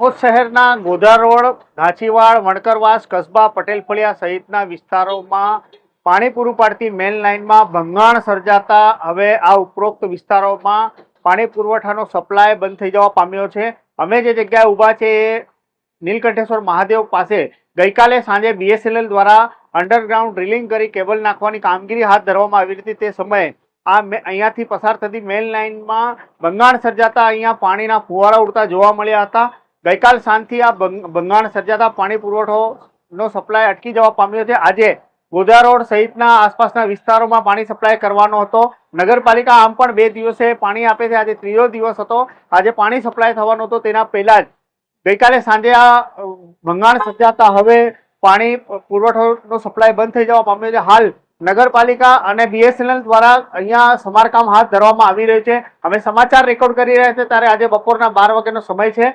દાહોદ શહેરના ગોધા રોડ ઘાંચીવાડ વણકરવાસ, કસ્બા પટેલ ફળિયા સહિતના વિસ્તારોમાં પાણી પૂરું પાડતી મેન લાઇનમાં ભંગાણ સર્જાતા હવે આ ઉપરોક્ત વિસ્તારોમાં પાણી પુરવઠાનો સપ્લાય બંધ થઈ જવા પામ્યો છે. અમે જે જગ્યાએ ઊભા છે એ નીલકંઠેશ્વર મહાદેવ પાસે ગઈકાલે સાંજે બીએસએનએલ દ્વારા અંડરગ્રાઉન્ડ ડ્રિલિંગ કરી કેબલ નાખવાની કામગીરી હાથ ધરવામાં આવી હતી તે સમયે આ અહીંયાથી પસાર થતી મેન લાઇનમાં ભંગાણ સર્જાતા અહીંયા પાણીના ફુવારા ઉડતા જોવા મળ્યા હતા. ગઈકાલ સાંજથી આ બંગાણ સર્જાતા પાણી પુરવઠોનો સપ્લાય અટકી જવા પામ્યો છે. આજે ગોધા રોડ સહિતના આસપાસના વિસ્તારોમાં પાણી સપ્લાય કરવાનો હતો. નગરપાલિકા આમ પણ બે દિવસે પાણી આપે છે. આજે ત્રીજો દિવસ હતો. આજે પાણી સપ્લાય થવાનો હતો. તેના પહેલા જ ગઈકાલે સાંજે આ ભંગાણ સર્જાતા હવે પાણી પુરવઠોનો સપ્લાય બંધ થઈ જવા પામ્યો છે. હાલ નગરપાલિકા અને બીએસએનએલ દ્વારા અહીંયા સમારકામ હાથ ધરવામાં આવી રહ્યું છે. અમે સમાચાર રેકોર્ડ કરી રહ્યા છે ત્યારે આજે બપોરના બાર વાગ્યાનો સમય છે.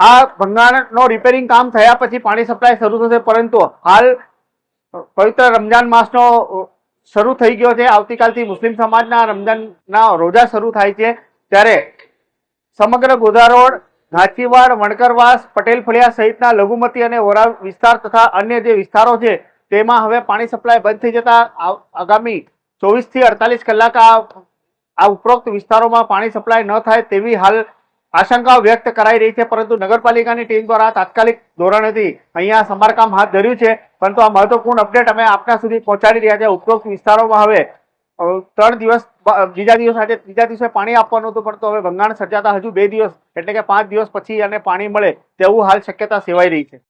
આ ભંગાણનો રિપેરિંગ કામ થયા પછી પાણી સપ્લાય શરૂ થશે, પરંતુ હાલ પવિત્ર રમજાન માસનો શરૂ થઈ ગયો છે. આવતીકાલથી મુસ્લિમ સમાજના રમજાનના રોજા શરૂ થાય છે. ત્યારે સમગ્ર ગોધા રોડ ઘાંચીવાડ, વણકરવાસ પટેલ ફળિયા સહિતના લઘુમતી અને વોરા વિસ્તાર તથા અન્ય જે વિસ્તારો છે, તેમાં હવે પાણી સપ્લાય બંધ થઈ જતા આગામી ચોવીસથી અડતાલીસ કલાક આ ઉપરોક્ત વિસ્તારોમાં પાણી સપ્લાય ન થાય તેવી હાલ આશંકાઓ વ્યક્ત કરાઈ રહી છે, પરંતુ નગરપાલિકાની ટીમ દ્વારા તાત્કાલિક ધોરણેથી અહીંયા સમારકામ હાથ ધર્યું છે. પરંતુ આ મહત્વપૂર્ણ અપડેટ અમે આપના સુધી પહોંચાડી રહ્યા છે ઉપરોક્ત વિસ્તારોમાં હવે ત્રણ દિવસ બીજા દિવસ આજે ત્રીજા દિવસે પાણી આપવાનું હતું, પરંતુ હવે ભંગાણ સર્જાતા હજુ બે દિવસ, એટલે કે પાંચ દિવસ પછી અને પાણી મળે તેવું હાલ શક્યતા સેવાઈ રહી છે.